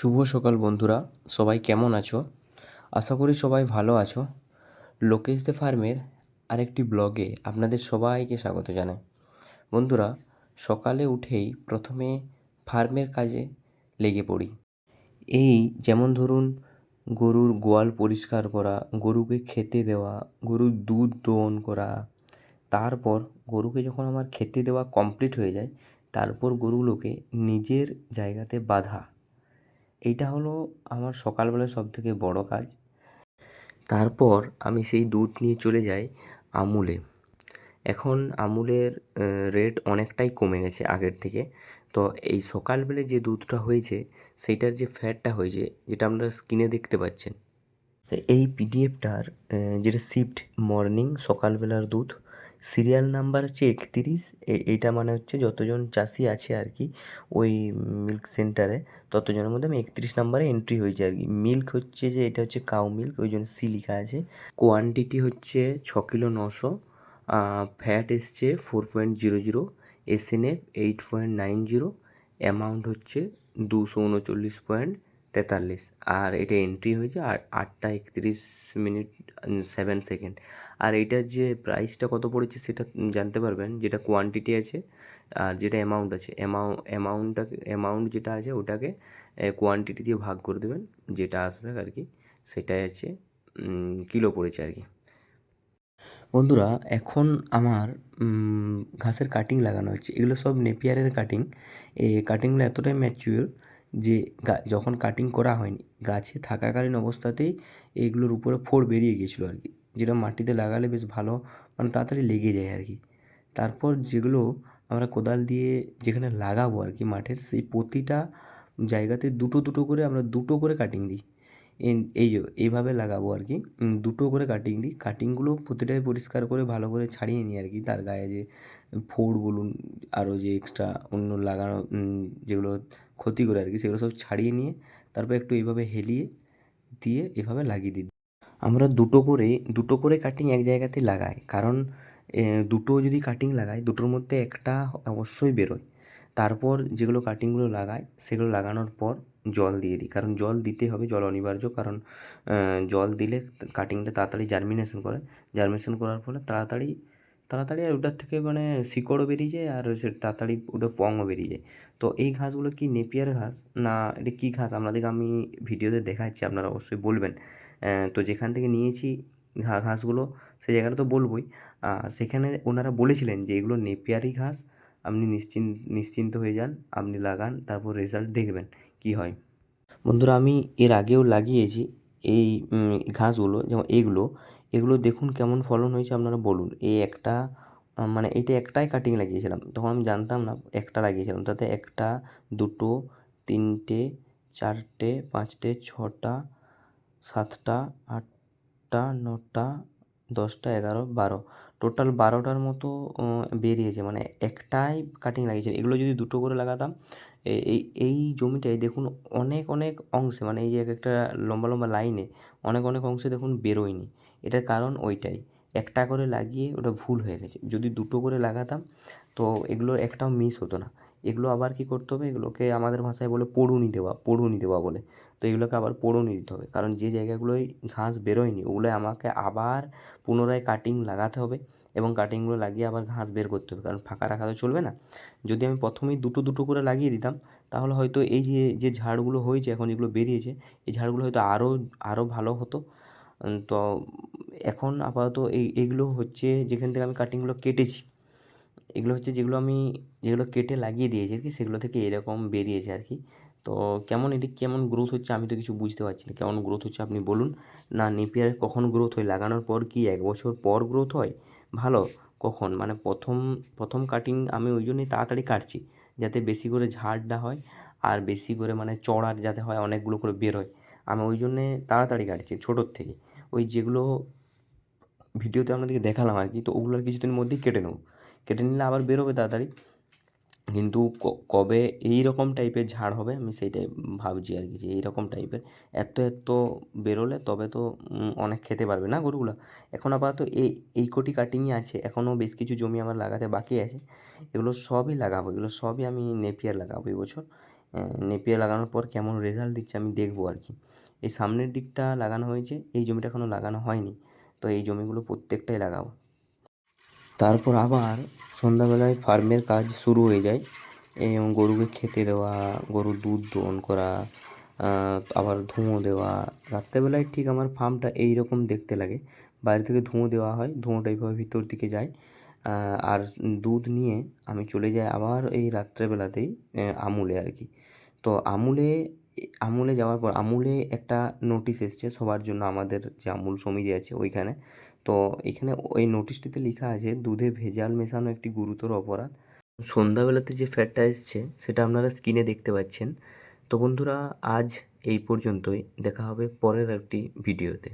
শুভ সকাল বন্ধুরা, সবাই কেমন আছো? আশা করি সবাই ভালো আছো। লোকেশ দে ফার্মের আরেকটি ব্লগে আপনাদের সবাইকে স্বাগত জানাই। বন্ধুরা, সকালে উঠেই প্রথমে ফার্মের কাজে লেগে পড়ি। এই যেমন ধরুন, গরুর গোয়াল পরিষ্কার করা, গরুকে খেতে দেওয়া, গরুর দুধ দোহন করা, তারপর গরুকে যখন আমার খেতে দেওয়া কমপ্লিট হয়ে যায়, তারপর গরুগুলোকে নিজের জায়গাতে বাঁধা। এইটা হলো আমার সকালবেলার সবথেকে বড় কাজ। তারপর আমি সেই দুধ নিয়ে চলে যাই আমুলে। এখন আমুলের রেট অনেকটাই কমে গেছে আগের থেকে। তো এই সকালবেলা যে দুধটা হয়েছে, সেইটার যে ফ্যাটটা হয়েছে, যেটা আপনারা স্ক্রিনে দেখতে পাচ্ছেন। এই পিডিএফটার যেটা শিফট মর্নিং সকালবেলার দুধ সিরিয়াল নাম্বার হচ্ছে একতিরিশ এইটা মানে হচ্ছে যতজন চাষি আছে আর কি ওই মিল্ক সেন্টারে ততজনের মধ্যে আমি একত্রিশ নাম্বারে এন্ট্রি হয়েছে আর কি মিল্ক হচ্ছে যে এটা হচ্ছে কাউ মিল্ক ওই জন্য সি লেখা আছে। কোয়ান্টিটি হচ্ছে ছ কিলো নশো ফ্যাট এসছে four point zero zero SNF eight point nine zero amount হচ্ছে দুশো উনচল্লিশ পয়েন্ট তেতাল্লিশ। আর এটা এন্ট্রি হয়েছে আর আটটা একত্রিশ মিনিট সেভেন সেকেন্ড আর এইটার যে প্রাইসটা কত পড়েছে সেটা জানতে পারবেন, যেটা কোয়ান্টিটি আছে আর যেটা অ্যামাউন্ট আছে। অ্যামাউ অ্যামাউন্টটাকে অ্যামাউন্ট যেটা আছে ওটাকে কোয়ান্টিটি দিয়ে ভাগ করে দেবেন, যেটা আসবে আর কি, সেটাই আছে কিলো পড়েছে আর কি। বন্ধুরা, এখন আমার ঘাসের কাটিং লাগানো হচ্ছে। এগুলো সব নেপিয়ারের কাটিং এই কাটিংগুলো এতটাই ম্যাচিওর যে যখন কাটিং করা হয়নি, গাছে থাকাকালীন অবস্থাতেই এগুলোর উপরে ফোড় বেরিয়ে গিয়েছিল আর কি। যেটা মাটিতে লাগালে বেশ ভালো মানে তাড়াতাড়ি লেগে যায় আর কি। তারপর যেগুলো আমরা কোদাল দিয়ে যেখানে লাগাবো আর কি মাঠের, সেই প্রতিটা জায়গাতে দুটো দুটো করে আমরা দুটো করে কাটিং দিই। এই এইভাবে লাগাবো আর কি। দুটো করে কাটিং দিই। কাটিংগুলো প্রতিটাই পরিষ্কার করে ভালো করে ছাড়িয়ে নিই আর কি তার গায়ে যে ফোড় বলুন, আরও যে এক্সট্রা অন্য লাগানো যেগুলো ক্ষতি করে আর কি সেগুলো সব ছাড়িয়ে নিয়ে তারপর একটু এইভাবে হেলিয়ে দিয়ে এভাবে লাগিয়ে দিই। আমরা দুটো করে দুটো করে কাটিং এক জায়গাতে লাগাই। কারণ দুটো যদি কাটিং লাগাই, দুটোর মধ্যে একটা অবশ্যই বেরোয়। তারপর যেগুলো কাটিংগুলো লাগাই, সেগুলো লাগানোর পর জল দিয়ে দিই। কারণ জল দিতে হবে, জল অনিবার্য। কারণ জল দিলে কাটিংটা তাড়াতাড়ি জার্মিনেশন করে। জার্মিনেশন করার ফলে তাড়াতাড়ি তাড়াতাড়ি আর ওটার থেকে মানে শিকড়ও বেরিয়ে যায় আর সে তাড়াতাড়ি ওটা পংও বেরিয়ে যায়। তো এই ঘাসগুলো কি নেপিয়ার ঘাস? না, এটা কী ঘাস? আপনাদেরকে আমি ভিডিওতে দেখাচ্ছি, আপনারা অবশ্যই বলবেন। তো যেখান থেকে নিয়েছি ঘাসগুলো, সেই জায়গাটা তো বলবই। আর সেখানে ওনারা বলেছিলেন যে এগুলো নেপিয়ারি ঘাস, আপনি নিশ্চিন্ত নিশ্চিন্ত হয়ে যান, আপনি লাগান, তারপর রেজাল্ট দেখবেন কী হয়। বন্ধুরা, আমি এর আগেও লাগিয়েছি এই ঘাসগুলো, যেমন এগুলো। এগুলো দেখুন কেমন ফলন হয়েছে, আপনারা বলুন। এই একটা মানে এইটা একটাই কাটিং লাগিয়েছিলাম। তখন আমি জানতাম না, একটা লাগিয়েছিলাম। তাতে একটা, দুটো, তিনটে, চারটে, পাঁচটে, ছটা সাতটা, আটটা, নটা, দশটা, এগারো, বারো। টোটাল বারোটার মতো বেরিয়েছে। মানে একটাই কাটিং লাগিয়েছে। এগুলো যদি দুটো করে লাগাতাম এই এই জমিটায় দেখুন অনেক অনেক অংশে মানে এই যে এক একটা লম্বা লম্বা লাইনে অনেক অনেক অংশে দেখুন বেরোয়নি। এটার কারণ ওইটাই। একটা করে লাগিয়ে ওটা ভুল হয়ে গেছে। যদি দুটো করে লাগাতাম, তো এগুলো একটাও মিস হতো না। এগুলো আবার কী করতে হবে? এগুলোকে আমাদের ভাষায় বলে পড়ুনি দেওয়া পড়ুনি দেওয়া বলে। তো এগুলোকে আবার পড়ুনি দিতে হবে। কারণ যে জায়গাগুলোয় ঘাস বেরোয়নি ওগুলো আমাকে আবার পুনরায় কাটিং লাগাতে হবে এবং কাটিংগুলো লাগিয়ে আবার ঘাস বের করতে হবে। কারণ ফাঁকা রাখা তো চলবে না। যদি আমি প্রথমেই দুটো দুটো করে লাগিয়ে দিতাম, তাহলে হয়তো এই যে যে ঝাড়গুলো হয়েছে, এখন যেগুলো বেরিয়েছে, এই ঝাড়গুলো হয়তো আরও আরও ভালো হতো। তো এখন আপাতত এই এইগুলো হচ্ছে যেখান থেকে আমি কাটিংগুলো কেটেছি এগুলো হচ্ছে যেগুলো আমি, যেগুলো কেটে লাগিয়ে দিয়েছি আর কি, সেগুলো থেকে এরকম বেরিয়েছে আর কি। তো কেমন এটি, কেমন গ্রোথ হচ্ছে আমি তো কিছু বুঝতে পারছি না। কেমন গ্রোথ হচ্ছে আপনি বলুন। না নেপিয়ার কখন গ্রোথ হয়? লাগানোর পর কি এক বছর পর গ্রোথ হয়? ভালো, কখন? মানে প্রথম প্রথম কাটিং আমি ওই জন্যই তাড়াতাড়ি কাটছি, যাতে বেশি করে ঝাড়টা হয় আর বেশি করে মানে চড়ার যাতে হয়, অনেকগুলো করে বেরোয় আমি ওই জন্যে তাড়াতাড়ি কাটছি, ছোটোর থেকে। ওই যেগুলো ভিডিওতে আপনাদেরকে দেখালাম আর কি, তো ওগুলো আর কিছুদিনের মধ্যেই কেটে নেব। কেটে নিলে আবার বেরোবে তাড়াতাড়ি। কিন্তু কবে এই রকম টাইপের ঝাড় হবে আমি সেইটাই ভাবছি আর কি যে এইরকম টাইপের এত এত বেরোলে তবে তো অনেক খেতে পারবে না গরুগুলো? এখন আপাতত এই এই কোটি কাটিংই আছে, এখনও বেশ কিছু জমি আমার লাগাতে বাকি আছে। এগুলো সবই লাগাবো, এগুলো সবই আমি নেপিয়ার লাগাবো এই বছর। নেপিয়ে লাগানোর পর কেমন রেজাল্ট দিচ্ছে আমি দেখব আর কি। এই সামনের দিকটা লাগানো হয়েছে, এই জমিটা এখনও লাগানো হয়নি। তো এই জমিগুলো প্রত্যেকটাই লাগাবো। তারপর আবার সন্ধ্যাবেলায় ফার্মের কাজ শুরু হয়ে যায় এবং গরুকে খেতে দেওয়া, গরুর দুধ দোহন করা আবার ধুঁয়ো দেওয়া। রাত্রেবেলায় ঠিক আমার ফার্মটা এই রকম দেখতে লাগে। বাইরে থেকে ধুঁয়ো দেওয়া হয়, ধুঁয়োটা এইভাবে ভিতর দিকে যায়। আর দুধ নিয়ে আমি চলে যাই আবার এই রাত্রেবেলাতেই আমুলে আর কি। তো আমুলে আমুলে যাওয়ার পর আমুলে একটা নোটিশ এসছে সবার জন্য আমাদের যে আমুল সমিতি আছে ওইখানে। তো এখানে ওই নোটিশটিতে লেখা আছে, দুধে ভেজাল মেশানো একটি গুরুতর অপরাধ। সন্ধ্যাবেলাতে যে ফ্যাটটা এসছে, সেটা আপনারা স্ক্রিনে দেখতে পাচ্ছেন। তো বন্ধুরা, আজ এই পর্যন্তই। দেখা হবে পরের একটি ভিডিওতে